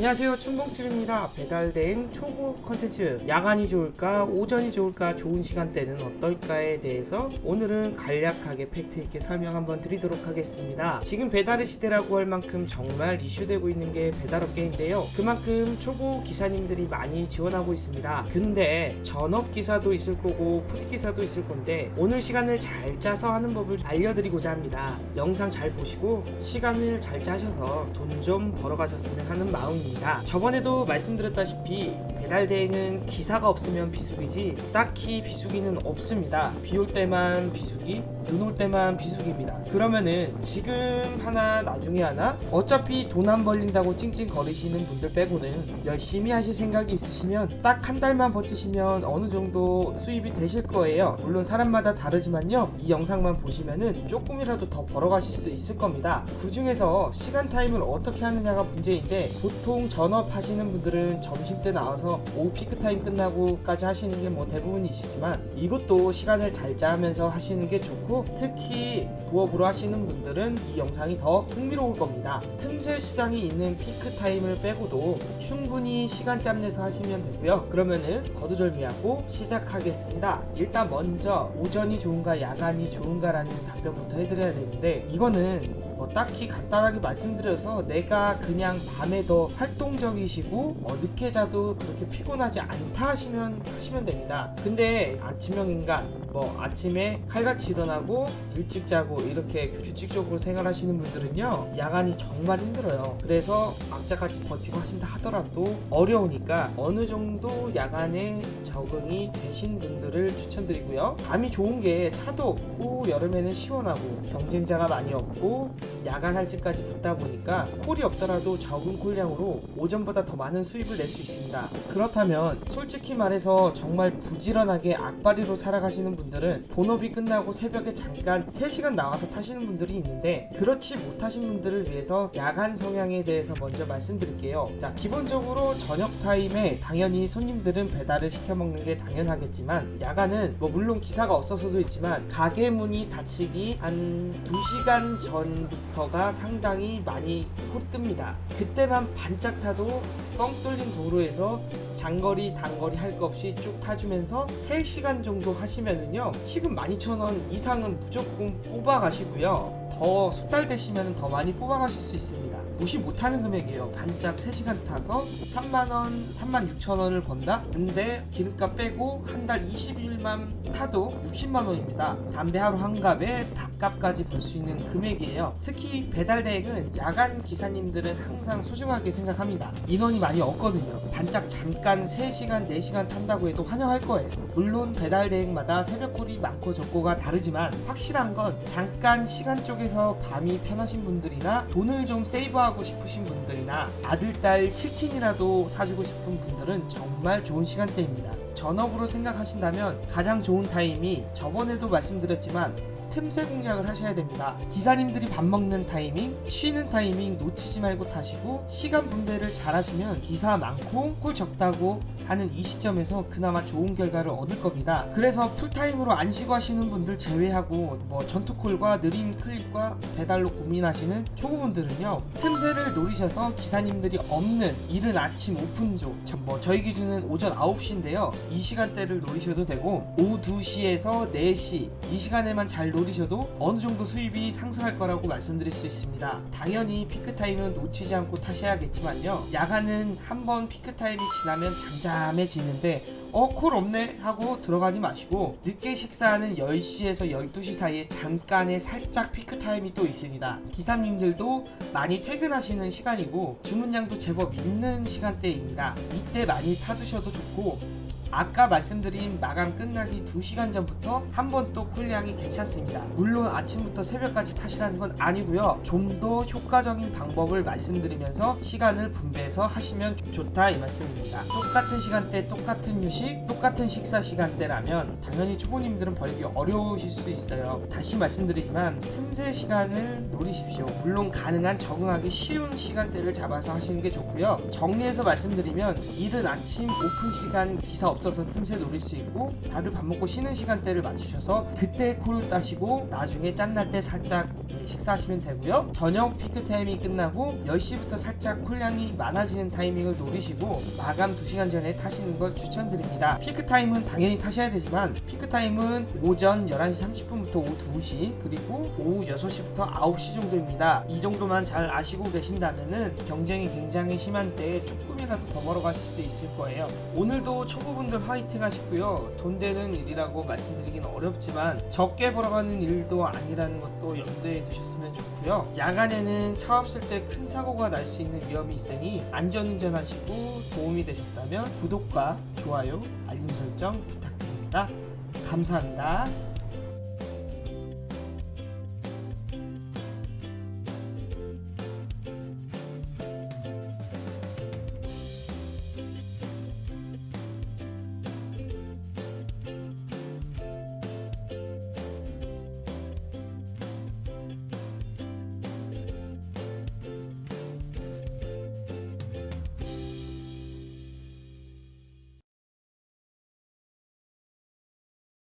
안녕하세요. 춘봉TV입니다. 배달된 초보 컨텐츠. 야간이 좋을까 오전이 좋을까 좋은 시간대는 어떨까에 대해서 오늘은 간략하게 팩트있게 설명 한번 드리도록 하겠습니다. 지금 배달의 시대라고 할 만큼 정말 이슈되고 있는 게 배달업계인데요. 그만큼 초보 기사님들이 많이 지원하고 있습니다. 근데 전업기사도 있을 거고 프리기사도 있을 건데 오늘 시간을 잘 짜서 하는 법을 알려드리고자 합니다. 영상 잘 보시고 시간을 잘 짜셔서 돈 좀 벌어가셨으면 하는 마음입니다. 저번에도 말씀드렸다시피 배달 대행은 기사가 없으면 비수기지 딱히 비수기는 없습니다. 비 올 때만 비수기, 눈 올 때만 비수기입니다. 그러면은 지금 하나 나중에 하나 어차피 돈 안 벌린다고 찡찡 거리시는 분들 빼고는 열심히 하실 생각이 있으시면 딱 한 달만 버티시면 어느 정도 수입이 되실 거예요. 물론 사람마다 다르지만요. 이 영상만 보시면은 조금이라도 더 벌어가실 수 있을 겁니다. 그 중에서 시간 타임을 어떻게 하느냐가 문제인데 보통 전업 하시는 분들은 점심 때 나와서 오후 피크 타임 끝나고까지 하시는 게 뭐 대부분이시지만 이것도 시간을 잘 짜면서 하시는 게 좋고 특히 부업으로 하시는 분들은 이 영상이 더 흥미로울 겁니다. 틈새 시장이 있는 피크 타임을 빼고도 충분히 시간 짬 내서 하시면 되고요. 그러면은 거두절미하고 시작하겠습니다. 일단 먼저 오전이 좋은가 야간이 좋은가라는 답변부터 해드려야 되는데 이거는 뭐 딱히 간단하게 말씀드려서 내가 그냥 밤에 더 활동적이시고 어, 늦게 자도 그렇게 피곤하지 않다 하시면 하시면 됩니다. 근데 아침형 인간 뭐 아침에 칼같이 일어나고 일찍 자고 이렇게 규칙적으로 생활하시는 분들은요 야간이 정말 힘들어요. 그래서 악자같이 버티고 하신다 하더라도 어려우니까 어느 정도 야간에 적응이 되신 분들을 추천드리고요. 밤이 좋은 게 차도 없고 여름에는 시원하고 경쟁자가 많이 없고 야간 할지까지 붙다 보니까 콜이 없더라도 적은 콜량으로 오전보다 더 많은 수입을 낼 수 있습니다. 그렇다면 솔직히 말해서 정말 부지런하게 악바리로 살아가시는 분들은 본업이 끝나고 새벽에 잠깐 3시간 나와서 타시는 분들이 있는데 그렇지 못하신 분들을 위해서 야간 성향에 대해서 먼저 말씀드릴게요. 자, 기본적으로 저녁 타임에 당연히 손님들은 배달을 시켜 먹는 게 당연하겠지만 야간은 뭐 물론 기사가 없어서도 있지만 가게 문이 닫히기 한 2시간 전부터가 상당히 많이 홀 뜹니다. 그때만 반짝 타도 뻥 뚫린 도로에서 장거리 단거리 할거 없이 쭉 타주면서 3시간 정도 하시면은요 지금 12,000원 이상은 무조건 뽑아 가시고요. 더 숙달되시면 더 많이 뽑아 가실 수 있습니다 무시 못하는 금액이에요. 반짝 3시간 타서 3만원 3만 6천원을 번다? 근데 기름값 빼고 한 달 20일만 타도 60만원입니다. 담배 하루 한 갑에 밥값까지 벌 수 있는 금액이에요. 특히 배달 대행은 야간 기사님들은 항상 소중하게 생각합니다. 인원이 많이 없거든요. 반짝 잠깐 3시간 4시간 탄다고 해도 환영할 거예요. 물론 배달 대행마다 새벽콜이 많고 적고가 다르지만 확실한 건 잠깐 시간 쪽에서 밤이 편하신 분들이나 돈을 좀 세이브하고 싶으신 분들이나 아들 딸 치킨이라도 사주고 싶은 분들은 정말 좋은 시간대입니다 전업으로 생각하신다면 가장 좋은 타임이 저번에도 말씀드렸지만 틈새 공략을 하셔야 됩니다. 기사님들이 밥 먹는 타이밍, 쉬는 타이밍 놓치지 말고 타시고 시간 분배를 잘 하시면 기사 많고 콜 적다고 하는 이 시점에서 그나마 좋은 결과를 얻을 겁니다. 그래서 풀타임으로 안 쉬고 하시는 분들 제외하고 뭐 전투콜과 느린 클립과 배달로 고민하시는 초보분들은요 틈새를 노리셔서 기사님들이 없는 이른 아침 오픈조 저- 뭐 저희 기준은 오전 9시인데요. 이 시간대를 노리셔도 되고 오후 2시에서 4시 이 시간에만 잘 노리셔도 어느 정도 수입이 상승할 거라고 말씀드릴 수 있습니다. 당연히 피크타임은 놓치지 않고 타셔야겠지만요. 야간은 한번 피크타임이 지나면 잠잠 해지는데 어, 콜 없네 하고 들어가지 마시고 늦게 식사하는 10시에서 12시 사이에 잠깐의 살짝 피크 타임이 또 있습니다. 기사님들도 많이 퇴근하시는 시간이고 주문량도 제법 있는 시간대입니다. 이때 많이 타두셔도 좋고 아까 말씀드린 마감 끝나기 2시간 전부터 한 번 또 콜량이 괜찮습니다. 물론 아침부터 새벽까지 타시라는 건 아니고요. 좀 더 효과적인 방법을 말씀드리면서 시간을 분배해서 하시면 좋다 이 말씀입니다. 똑같은 시간대 똑같은 휴식 똑같은 식사 시간대라면 당연히 초보님들은 벌기 어려우실 수 있어요. 다시 말씀드리지만 틈새 시간을 노리십시오. 물론 가능한 적응하기 쉬운 시간대를 잡아서 하시는 게 좋고요. 정리해서 말씀드리면 이른 아침 오픈 시간 기사 없 없어서 틈새 노릴 수 있고 다들 밥 먹고 쉬는 시간대를 맞추셔서 그때 코를 따시고 나중에 짠날 때 살짝 네, 식사하시면 되고요. 저녁 피크 타임이 끝나고 10시부터 살짝 콜량이 많아지는 타이밍을 노리시고 마감 2시간 전에 타시는 걸 추천드립니다. 피크 타임은 당연히 타셔야 되지만 피크 타임은 오전 11시 30분부터 오후 2시 그리고 오후 6시부터 9시 정도입니다. 이 정도만 잘 아시고 계신다면은 경쟁이 굉장히 심한 때에 조금이라도 더 멀어가실 수 있을 거예요. 오늘도 초보분들 화이팅 하시고요. 돈 되는 일이라고 말씀드리긴 어렵지만 적게 벌어가는 일도 아니라는 것도 염두에 두 셨으면 좋고요. 야간에는 차 없을 때 큰 사고가 날 수 있는 위험이 있으니 안전운전 하시고 도움이 되셨다면 구독과 좋아요, 알림 설정 부탁드립니다. 감사합니다.